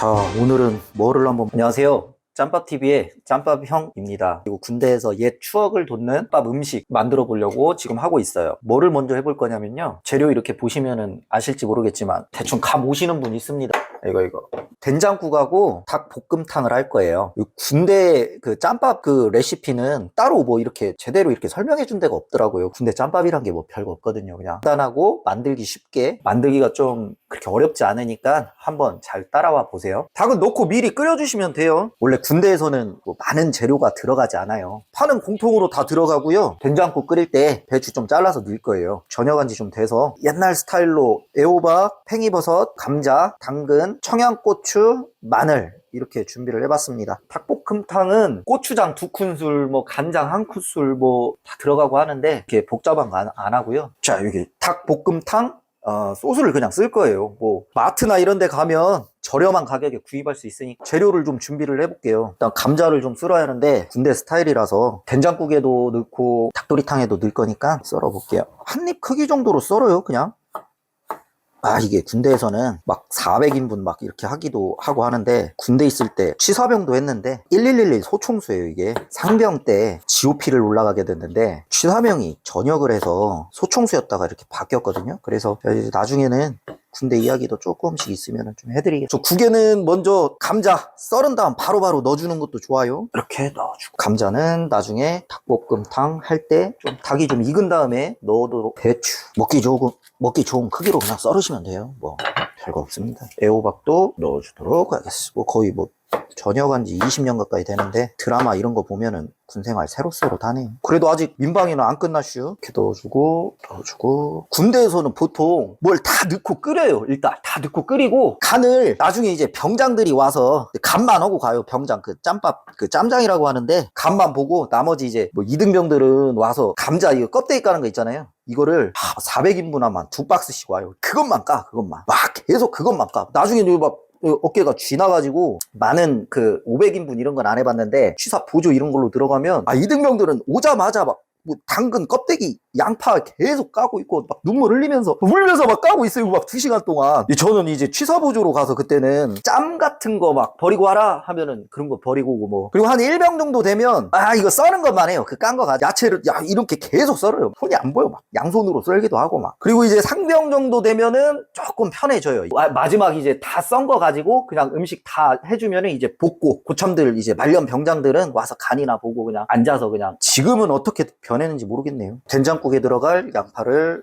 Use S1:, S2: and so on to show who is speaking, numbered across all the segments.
S1: 자, 오늘은 뭐를 한번 안녕하세요. 짬밥TV의 짬밥형입니다. 그리고 군대에서 옛 추억을 돋는 밥 음식 만들어 보려고 지금 하고 있어요. 뭐를 먼저 해볼 거냐면요. 재료 이렇게 보시면은 아실지 모르겠지만 대충 감 오시는 분 있습니다. 이거 이거. 된장국하고 닭볶음탕을 할 거예요. 이 군대 그 짬밥 그 레시피는 따로 뭐 이렇게 제대로 이렇게 설명해 준 데가 없더라고요. 군대 짬밥이란 게 뭐 별거 없거든요. 그냥 간단하고 만들기 쉽게 만들기가 좀 그렇게 어렵지 않으니까 한번 잘 따라와 보세요. 닭은 넣고 미리 끓여주시면 돼요. 원래 군대에서는 뭐 많은 재료가 들어가지 않아요. 파는 공통으로 다 들어가고요. 된장국 끓일 때 배추 좀 잘라서 넣을 거예요. 저녁한 지 좀 돼서 옛날 스타일로 애호박, 팽이버섯, 감자, 당근, 청양고추, 마늘 이렇게 준비를 해봤습니다. 닭볶음탕은 고추장 두 큰술, 뭐 간장 한 큰술 뭐 다 들어가고 하는데 이렇게 복잡한 거안 하고요. 자 여기 닭볶음탕 어, 소스를 그냥 쓸 거예요. 뭐 마트나 이런 데 가면 저렴한 가격에 구입할 수 있으니까 재료를 좀 준비를 해볼게요. 일단 감자를 좀 썰어야 하는데 군대 스타일이라서 된장국에도 넣고 닭도리탕에도 넣을 거니까 썰어볼게요. 한 입 크기 정도로 썰어요, 그냥. 아, 이게 군대에서는 막 400인분 막 이렇게 하기도 하고 하는데 군대 있을 때 취사병도 했는데 1111 소총수예요, 이게. 상병 때 GOP를 올라가게 됐는데 취사병이 전역을 해서 소총수였다가 이렇게 바뀌었거든요. 그래서 나중에는 군대 이야기도 조금씩 있으면 좀 해드리겠죠. 저 국에는 먼저 감자 썰은 다음 바로 바로 넣어주는 것도 좋아요. 이렇게 넣어주고. 감자는 나중에 닭볶음탕 할 때 좀 닭이 좀 익은 다음에 넣어도록 배추. 먹기 좋은, 먹기 좋은 크기로 그냥 썰으시면 돼요. 뭐, 별거 없습니다. 애호박도 넣어주도록 하겠습니다. 뭐 거의 뭐 전역한 지 20년 가까이 되는데 드라마 이런 거 보면은 군생활 새록새록하네요. 그래도 아직 민방위는 안 끝났슈. 이렇게 넣어주고 넣어주고 군대에서는 보통 뭘 다 넣고 끓여요. 일단 다 넣고 끓이고 간을 나중에 이제 병장들이 와서 간만 하고 가요. 병장 그 짬밥 그 짬장이라고 하는데 간만 보고 나머지 이제 뭐 이등병들은 와서 감자 이거 껍데기 까는 거 있잖아요. 이거를 400인분 하면 두 박스씩 와요. 그것만 까, 그것만. 막 계속 그것만 까. 나중에 막 어깨가 쥐나가지고 많은 그 500인분 이런 건 안 해봤는데 취사 보조 이런 걸로 들어가면 아 이등병들은 오자마자 막 뭐 당근 껍데기 양파 계속 까고 있고 막 눈물 흘리면서 울면서 막 까고 있어요 막 두 시간 동안. 저는 이제 취사 보조로 가서 그때는 짬 같은 거 막 버리고 와라 하면은 그런 거 버리고 오고 뭐. 그리고 한 일병 정도 되면 아 이거 써는 것만 해요. 그 깐 거가 야채를 야 이렇게 계속 썰어요. 손이 안 보여. 막 양손으로 썰기도 하고 막. 그리고 이제 상병 정도 되면은 조금 편해져요. 아, 마지막 이제 다 썬 거 가지고 그냥 음식 다 해주면은 이제 볶고 고참들 이제 말년 병장들은 와서 간이나 보고 그냥 앉아서 그냥. 지금은 어떻게 변했는지 모르겠네요. 된장 국에 들어갈 양파를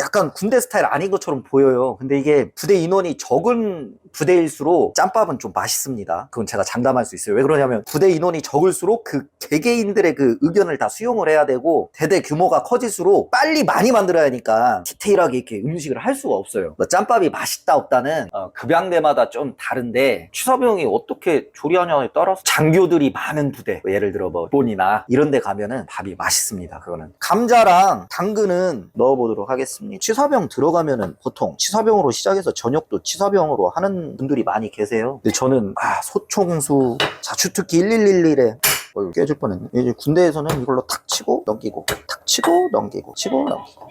S1: 약간 군대 스타일 아닌 것처럼 보여요. 근데 이게 부대 인원이 적은 부대일수록 짬밥은 좀 맛있습니다. 그건 제가 장담할 수 있어요. 왜 그러냐면 부대 인원이 적을수록 그 개개인들의 그 의견을 다 수용을 해야 되고 대대 규모가 커질수록 빨리 많이 만들어야 하니까 디테일하게 이렇게 음식을 할 수가 없어요. 뭐 짬밥이 맛있다 없다는 어, 급양대마다 좀 다른데 추사병이 어떻게 조리하냐에 따라서 장교들이 많은 부대 뭐 예를 들어 뭐 본이나 이런 데 가면은 밥이 맛있습니다. 그거는 감자랑 당근은 넣어보도록 하겠습니다. 취사병 들어가면은 보통 취사병으로 시작해서 저녁도 취사병으로 하는 분들이 많이 계세요. 근데 저는 아 소총수 자주특기 1111에 어, 깨질 뻔했네. 이제 군대에서는 이걸로 탁 치고 넘기고 탁 치고 넘기고 치고 넘기고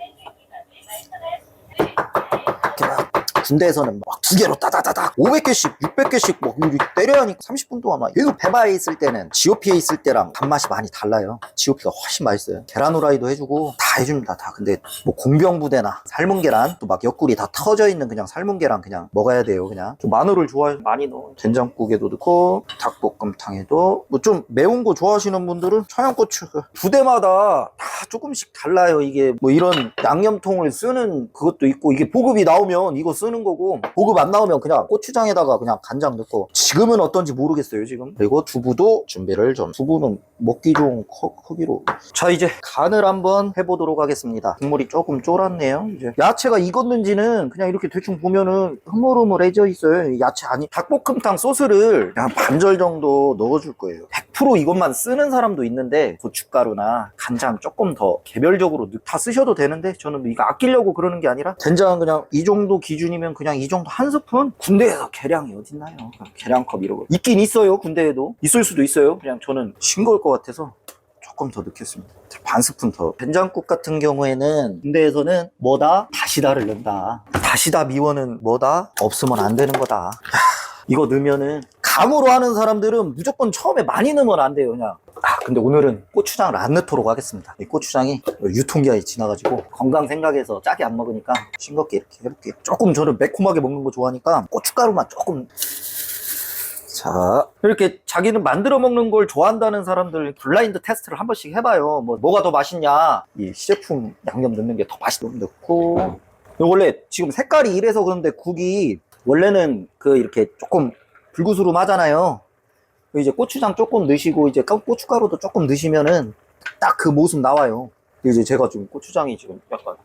S1: 군대에서는 막 두 개로 따다다닥 500개씩 600개씩 막 이렇게 때려야 하니까 30분 동안 막 계속 배바에 있을 때는 GOP에 있을 때랑 밥맛이 많이 달라요 GOP가 훨씬 맛있어요 계란 후라이도 해주고 다 해줍니다 다. 근데 뭐 공병부대나 삶은 계란 또 막 옆구리 다 터져 있는 그냥 삶은 계란 그냥 먹어야 돼요 그냥. 좀 마늘을 좋아해 많이 넣어. 된장국에도 넣고 닭볶음탕에도. 뭐 좀 매운 거 좋아하시는 분들은 청양고추 그 부대마다 다 조금씩 달라요. 이게 뭐 이런 양념통을 쓰는 그것도 있고 이게 보급이 나오면 이거 쓰는 거고 보급 안 나오면 그냥 고추장에다가 그냥 간장 넣고. 지금은 어떤지 모르겠어요 지금. 그리고 두부도 준비를 좀 두부는 먹기 좋은 커- 크기로. 자 이제 간을 한번 해보도록 하겠습니다. 국물이 조금 쫄았네요 이제. 야채가 익었는지는 그냥 이렇게 대충 보면은 흐물흐물해져 있어요. 야채 아니 닭볶음탕 소스를 그냥 반절 정도 넣어줄 거예요. 100% 이것만 쓰는 사람도 있는데 고춧가루나 간장 조금 더 개별적으로 넣- 다 쓰셔도 되는데 저는 뭐 이거 아끼려고 그러는 게 아니라 된장은 그냥 이 정도 기준이면 그냥 이 정도 한 스푼? 군대에서 계량이 어딨나요? 그냥 계량컵 거. 있긴 있어요 군대에도. 있을 수도 있어요. 그냥 저는 싱거울 것 같아서 조금 더 넣겠습니다. 반 스푼 더. 된장국 같은 경우에는 군대에서는 뭐다? 다시다를 넣는다. 다시다 미원은 뭐다? 없으면 안 되는 거다. 하, 이거 넣으면은 감으로 하는 사람들은 무조건 처음에 많이 넣으면 안 돼요 그냥 아 근데 오늘은 고추장을 안 넣도록 하겠습니다 이 고추장이 유통기한이 지나가지고 건강 생각해서 짜게 안 먹으니까 싱겁게 이렇게 해볼게요 조금 저는 매콤하게 먹는 거 좋아하니까 고춧가루만 조금 자 이렇게 자기는 만들어 먹는 걸 좋아한다는 사람들 블라인드 테스트를 한 번씩 해봐요. 뭐 뭐가 더 맛있냐? 이 시제품 양념 넣는 게 더 맛있다고 넣고. 이거 원래 지금 색깔이 이래서 그런데 국이 원래는 그 이렇게 조금 불구스름 하잖아요. 이제 고추장 조금 넣으시고 이제 까- 고춧가루도 조금 넣으시면은 딱 그 모습 나와요. 이제 제가 지금 고추장이 지금 약간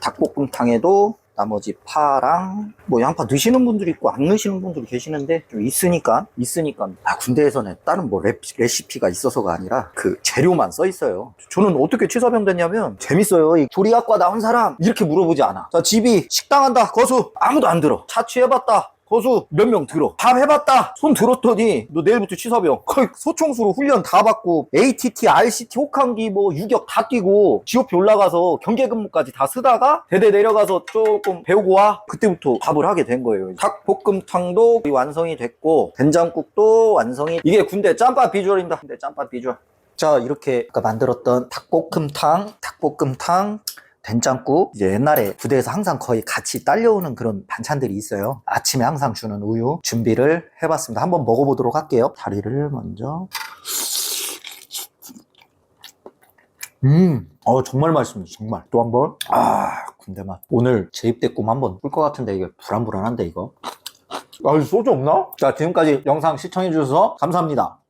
S1: 닭볶음탕에도 나머지 파랑 뭐 양파 넣으시는 분들이 있고 안 넣으시는 분들이 계시는데 좀 있으니까 있으니까. 아 군대에서는 다른 뭐 레, 레시피가 있어서가 아니라 그 재료만 써 있어요. 저는 어떻게 취사병 됐냐면 재밌어요. 이 조리학과 나온 사람 이렇게 물어보지 않아. 자 집이 식당한다. 거수. 아무도 안 들어. 자취해봤다 거수 몇 명 들어. 밥 해봤다. 손 들었더니 너 내일부터 취사병 거의 소총수로 훈련 다 받고 ATT, RCT, 혹한기 뭐 유격 다 뛰고 GOP 올라가서 경계 근무까지 다 쓰다가 대대 내려가서 조금 배우고 와. 그때부터 밥을 하게 된 거예요. 닭볶음탕도 완성이 됐고 된장국도 완성이 이게 군대 짬밥 비주얼입니다. 군대 짬밥 비주얼. 자 이렇게 만들었던 닭볶음탕 닭볶음탕 된장국 이제 옛날에 부대에서 항상 거의 같이 딸려오는 그런 반찬들이 있어요. 아침에 항상 주는 우유 준비를 해봤습니다. 한번 먹어보도록 할게요. 다리를 먼저. 음, 어 정말 맛있습니다. 정말. 또 한번. 아 군대 맛. 오늘 재입대 꿈 한번 꿀 것 같은데 이게 불안불안한데 이거? 아 소주 없나? 자 지금까지 영상 시청해 주셔서 감사합니다